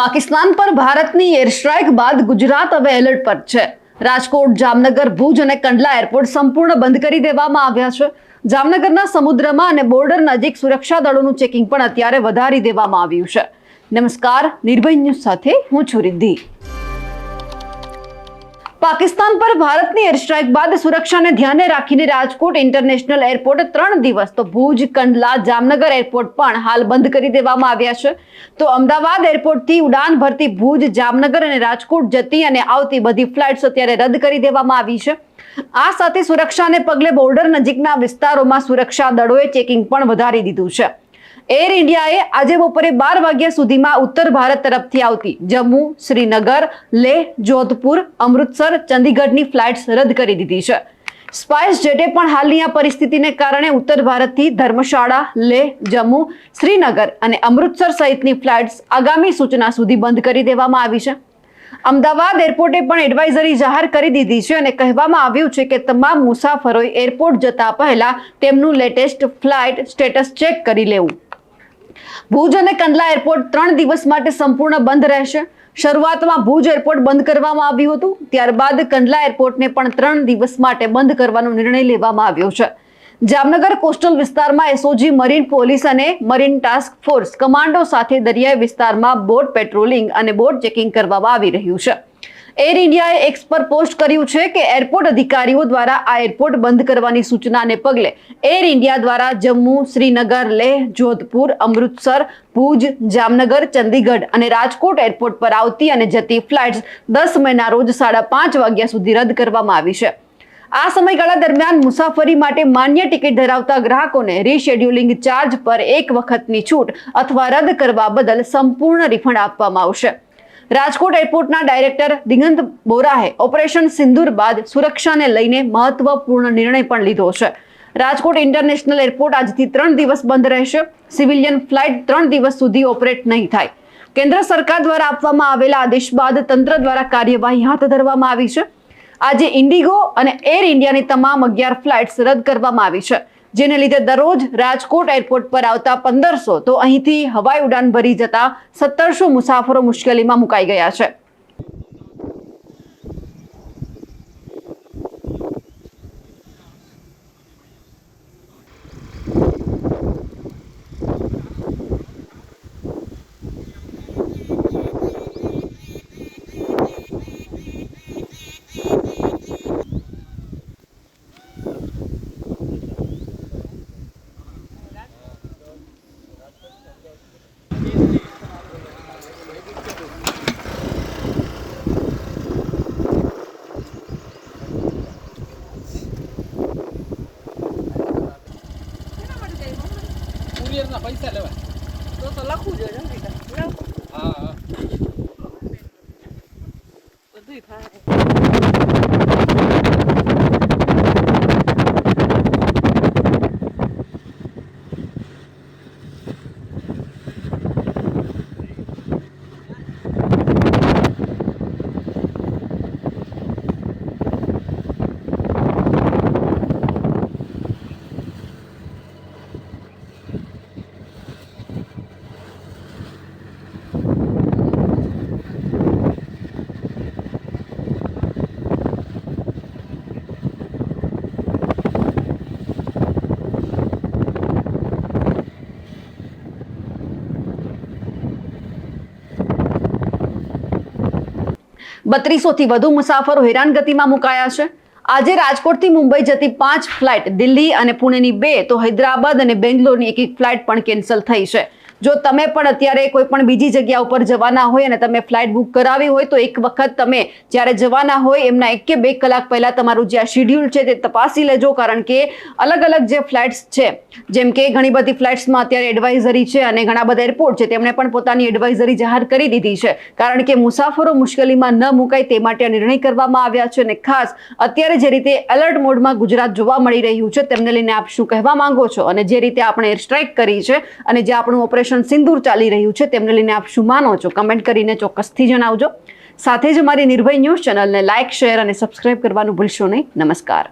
પાકિસ્તાન પર ભારતની air strike બાદ ગુજરાત હવે એલર્ટ પર છે. રાજકોટ, જામનગર, ભુજ અને કંડલા એરપોર્ટ સંપૂર્ણ બંધ કરી દેવામાં આવ્યા છે. જામનગરના સમુદ્રમાં અને બોર્ડર નજીક સુરક્ષા દળોનું ચેકિંગ પણ અત્યારે વધારી દેવામાં આવ્યું છે. નમસ્કાર, નિર્ભય ન્યૂઝ સાથે હું છું રિદ્ધિ. પાકિસ્તાન પર ભારતની એરસ્ટ્રાઇક બાદ સુરક્ષાને ધ્યાને રાખીને રાજકોટ ઇન્ટરનેશનલ એરપોર્ટ ત્રણ દિવસ, તો ભુજ, કંડલા, જામનગર એરપોર્ટ પણ હાલ બંધ કરી દેવામાં આવ્યા છે. તો અમદાવાદ એરપોર્ટથી ઉડાન ભરતી ભુજ, જામનગર અને રાજકોટ જતી અને આવતી બધી ફ્લાઇટ્સ અત્યારે રદ કરી દેવામાં આવી છે. આ સાથે સુરક્ષાને પગલે બોર્ડર નજીકના વિસ્તારોમાં સુરક્ષા દળોએ ચેકિંગ પણ વધારી દીધું છે. એર ઇન્ડિયાએ આજે બપોરે બાર વાગ્યા સુધીમાં ઉત્તર ભારત તરફથી આવતી જમ્મુ, શ્રીનગર, લેહ, જોધપુર, અમૃતસર, ચંદીગઢની ફ્લાઇટ્સ રદ કરી દીધી છે. સ્પાઇસ જેટે પણ હાલની આ પરિસ્થિતિને કારણે ઉત્તર ભારતથી ધર્મશાળા, લેહ, જમ્મુ, શ્રીનગર અને અમૃતસર સહિતની ફ્લાઇટ્સ આગામી સૂચના સુધી બંધ કરી દેવામાં આવી છે. અમદાવાદ એરપોર્ટે પણ એડવાઇઝરી જાહેર કરી દીધી છે અને કહેવામાં આવ્યું છે કે તમામ મુસાફરોએ એરપોર્ટ જતા પહેલા તેમનું લેટેસ્ટ ફ્લાઇટ સ્ટેટસ ચેક કરી લેવું. ભુજ અને કંડલા એરપોર્ટ ત્રણ દિવસ માટે સંપૂર્ણ બંધ રહેશે. શરૂઆતમાં ભુજ એરપોર્ટ બંધ કરવામાં આવ્યું હતું. ત્યારબાદ કંડલા એરપોર્ટને પણ ત્રણ દિવસ માટે બંધ કરવાનો નિર્ણય લેવામાં આવ્યો છે. જામનગર કોસ્ટલ વિસ્તારમાં S O G marine police અને મરીન ટાસ્ક ફોર્સ કમાન્ડો સાથે દરિયાઈ વિસ્તારમાં બોટ પેટ્રોલિંગ અને બોટ ચેકિંગ કરવામાં આવી રહ્યું છે. એર ઇન્ડિયાએ એક્સ પર પોસ્ટ કર્યું છે કે એરપોર્ટ અધિકારીઓ દ્વારા આ એરપોર્ટ બંધ કરવાની સૂચનાને પગલે એર ઇન્ડિયા દ્વારા જમ્મુ, શ્રીનગર, લેહ, જોધપુર, અમૃતસર, ભુજ, જામનગર, ચંદીગઢ અને રાજકોટ એરપોર્ટ પર આવતી અને જતી ફ્લાઇટ્સ દસ મેના રોજ સાડા પાંચ વાગ્યા સુધી રદ કરવામાં આવી છે. આ સમયગાળા દરમિયાન મુસાફરી માટે માન્ય ટિકિટ ધરાવતા ગ્રાહકોને રીશેડ્યુલિંગ ચાર્જ પર એક વખતની છૂટ અથવા રદ કરવા બદલ સંપૂર્ણ રિફંડ આપવામાં આવશે. રાજકોટ એરપોર્ટના ડાયરેક્ટર દિગંત બોરાહે ઓપરેશન સિંદૂર બાદ સુરક્ષાને લઈને મહત્વપૂર્ણ નિર્ણય પણ લીધો છે. રાજકોટ ઇન્ટરનેશનલ એરપોર્ટ આજથી ત્રણ દિવસ બંધ રહેશે. સિવિલિયન ફ્લાઇટ ત્રણ દિવસ સુધી ઓપરેટ નહીં થાય. કેન્દ્ર સરકાર દ્વારા આપવામાં આવેલા આદેશ બાદ તંત્ર દ્વારા કાર્યવાહી હાથ ધરવામાં આવી છે. આજે ઇન્ડિગો અને એર ઇન્ડિયાની તમામ અગિયાર ફ્લાઇટ્સ રદ કરવામાં આવી છે. જેને લીધે દરરોજ રાજકોટ એરપોર્ટ પર આવતા પંદરસો તો અહીંથી હવાઈ ઉડાન ભરી જતા સત્તરસો મુસાફરો મુશ્કેલીમાં મુકાઈ ગયા છે. તો જોઈએ. હા હા બધુંય બત્રીસોથી વધુ મુસાફરો હેરાનગતિમાં મુકાયા છે. આજે રાજકોટથી મુંબઈ જતી પાંચ ફ્લાઇટ દિલ્હી અને પુણેની બે, તો હૈદરાબાદ અને બેંગ્લોરની એક એક ફ્લાઇટ પણ કેન્સલ થઈ છે. જો તમે પણ અત્યારે કોઈ પણ બીજી જગ્યા ઉપર જવાના હોય અને તમે ફ્લાઇટ બુક કરાવી હોય તો એક વખત તમે જ્યારે જવાના હોય એમના એક કે બે કલાક પહેલાં તમારું જે આ શેડ્યુલ છે તે તપાસી લેજો, કારણ કે અલગ અલગ જે ફ્લાઇટ્સ છે, જેમ કે ઘણી બધી ફ્લાઇટ્સમાં અત્યારે એડવાઇઝરી છે અને ઘણા બધા એરપોર્ટ છે, તેમણે પણ પોતાની એડવાઇઝરી જાહેર કરી દીધી છે. કારણ કે મુસાફરો મુશ્કેલીમાં ન મુકાય તે માટે આ નિર્ણય કરવામાં આવ્યા છે અને ખાસ અત્યારે જે રીતે એલર્ટ મોડમાં ગુજરાત જોવા મળી રહ્યું છે, તેમને લઈને આપ શું કહેવા માંગો છો? અને જે રીતે આપણે એર સ્ટ્રાઇક કરી છે અને જે આપણું ઓપરેશન સિંદૂર ચાલી રહ્યું છે. તેમને લઈને આપ શું માનો છો? કમેન્ટ કરીને ચોક્કસથી જણાવજો. સાથે જ મારી નિર્ભય ન્યૂઝ ચેનલને લાઇક શેર અને સબસ્ક્રાઇબ કરવાનું ભૂલશો નહીં. નમસ્કાર.